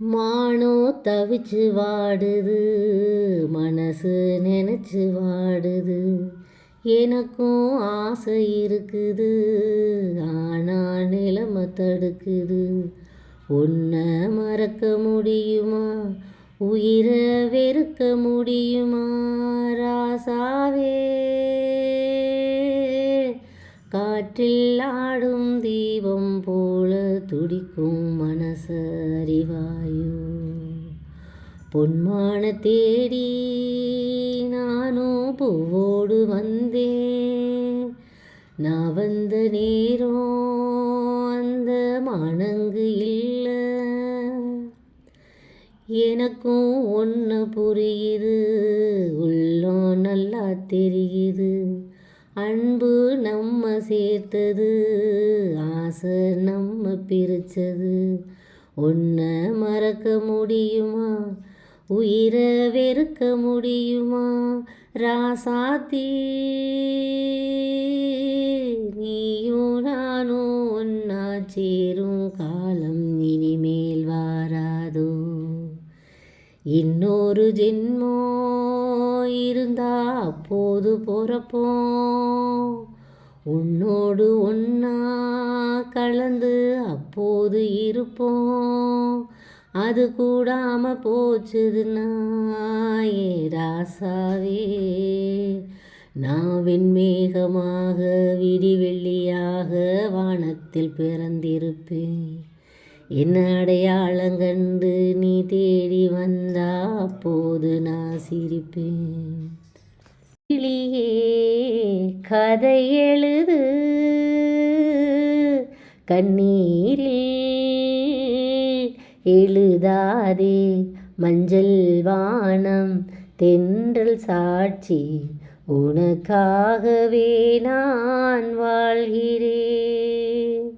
மானோ தவிச்சு வாடுது மனசு நினச்சி வாடுது. எனக்கும் ஆசை இருக்குது ஆனால் நிலைமை தடுக்குது. உன்னை மறக்க முடியுமா? உயிரை வெறுக்க முடியுமா? ராசாவே. காற்றில் ஆடும் தீபம் போல துடிக்கும் மனசறிவாயோ பொன்மான தேடி நானும் பூவோடு வந்தேன். நான் வந்த நேரம் அந்த மணங்கு இல்லை. எனக்கும் ஒன்று புரியுது உள்ளம் நல்லா தெரியுது. அன்பு நம்ம சேர்த்தது ஆசை நம்ம பிரிச்சது. ஒன்றை மறக்க முடியுமா? உயிரை வெறுக்க முடியுமா? ராசாத்தி நீயும் நானும் ஒன்னா சேரும் காலம் இனிமேல் வாராதோ. இன்னொரு ஜென்மோ இருந்தா அப்போது பிறப்போம் உன்னோடு ஒன்னா கலந்து அப்போது இருப்போம் அது கூடாம போச்சுதுன்னா ஏ ராசாவே நான் வெண்மேகமாக விடிவெள்ளியாக வானத்தில் பிறந்திருப்பேன். என்ன அடையாளம் கண்டு நீ தேடி வந்தா போது நான் சிரிப்பேன். கிளியே கதை எழுது. கண்ணீரில் எழுதாதே. மஞ்சள் வானம் தென்றல் சாட்சி. உனக்காகவே நான் வாழ்கிறேன்.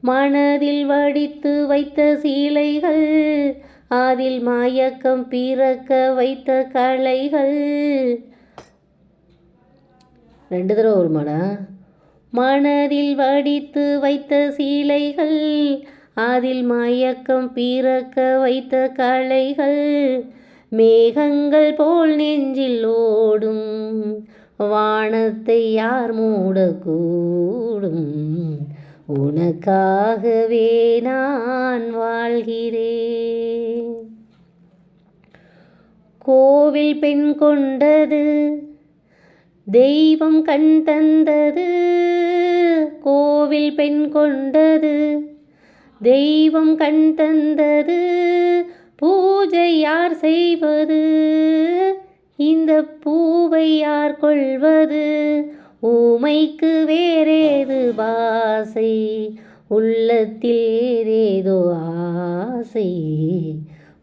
மனதில் வடித்து வைத்த சீலைகள் அதில் மயக்கம் பிறக்க வைத்த கலைகள். ரெண்டு தடவை ஒரு மனதில் வடித்து வைத்த சீலைகள் அதில் மயக்கம் பிறக்க வைத்த கலைகள். மேகங்கள் போல் நெஞ்சில் ஓடும் வானத்தை யார் மூடக்கூடும்? உனக்காகவே நான் வாழ்கிறேன். கோவில் பெண் கொண்டது தெய்வம் கண் தந்தது. கோவில் பெண் கொண்டது தெய்வம் கண் தந்தது. பூஜை யார் செய்வது? இந்த பூவை யார் கொள்வது? ஊமைக்கு வேறேது பாசை உள்ளத்தில் ஏதேதோ ஆசை.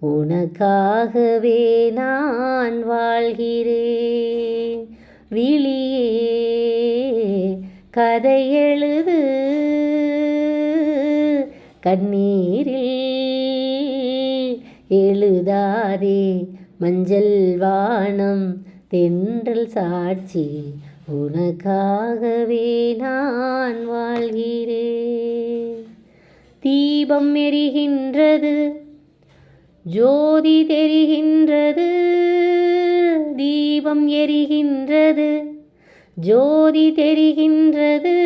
உனக்காகவே நான் வாழ்கிறேன். விழியே கதை எழுது. கண்ணீரில் எழுதாதே. மஞ்சள் வானம் தென்றல் சாட்சி. உனக்காகவே நான் வாழ்கிறேன். தீபம் எரிகின்றது ஜோதி தெரிகின்றது தீபம் எரிகின்றது ஜோதி தெரிகின்றது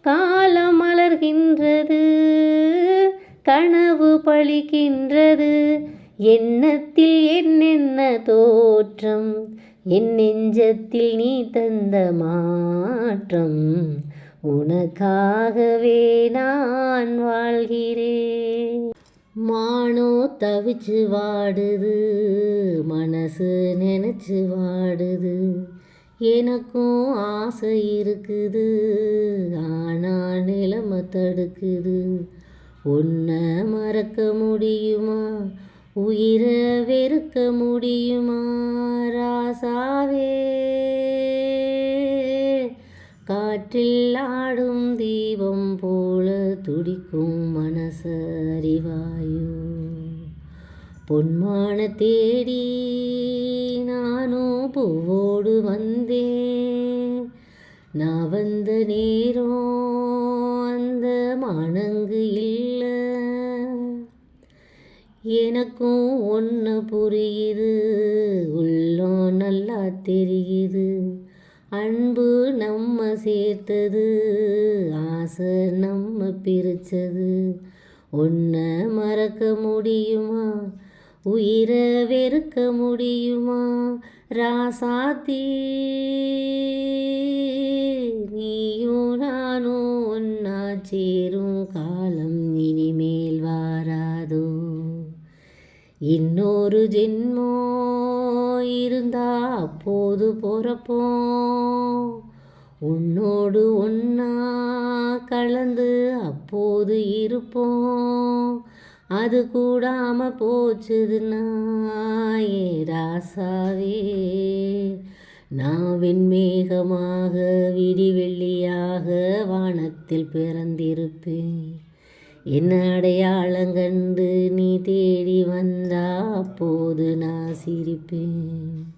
காலம் மலர்கின்றது கனவு பழிக்கின்றது எண்ணத்தில் என்னென்ன தோற்றம் என் நெஞ்சத்தில் நீ தந்த மாற்றம் உனக்காகவே நான் வாழ்கிறேன். மானோ தவிச்சு வாடுது மனசு நினச்சி வாடுது. எனக்கும் ஆசை இருக்குது ஆனால் நிலைமை தடுக்குது. உன்னை மறக்க முடியுமா? உயிர வெறுக்க முடியுமா ராசாவே? காற்றில் ஆடும் தீபம் போல துடிக்கும் மனசறிவாயோ பொன்மான தேடி நானும் பூவோடு வந்தேன். நான் வந்த நேரம் அந்த மணங்கு இல்லை எனக்கும் ஒன்று புரியுது. உள்ளம் நல்லா தெரியுது. அன்பு நம்ம சேர்த்தது. ஆசை நம்ம பிரித்தது ஒன்றை மறக்க முடியுமா? உயிரை வெறுக்க முடியுமா? ராசாத்தி நீயும் நானும் ஒன்னா சேரும் காலம் இனிமேல். இன்னொரு ஜென்மோ இருந்தா அப்போது பிறப்போம் உன்னோடு ஒன்னா கலந்து அப்போது இருப்போம் அது கூடாம போச்சுதுன்னா ஏ ராசாவே. நான் வெண்மேகமாக விடிவெள்ளியாக வானத்தில் பிறந்திருப்பேன். என்ன அடையாளம் கண்டு நீ தேடி வந்தா போது நான் சிரிப்பேன்.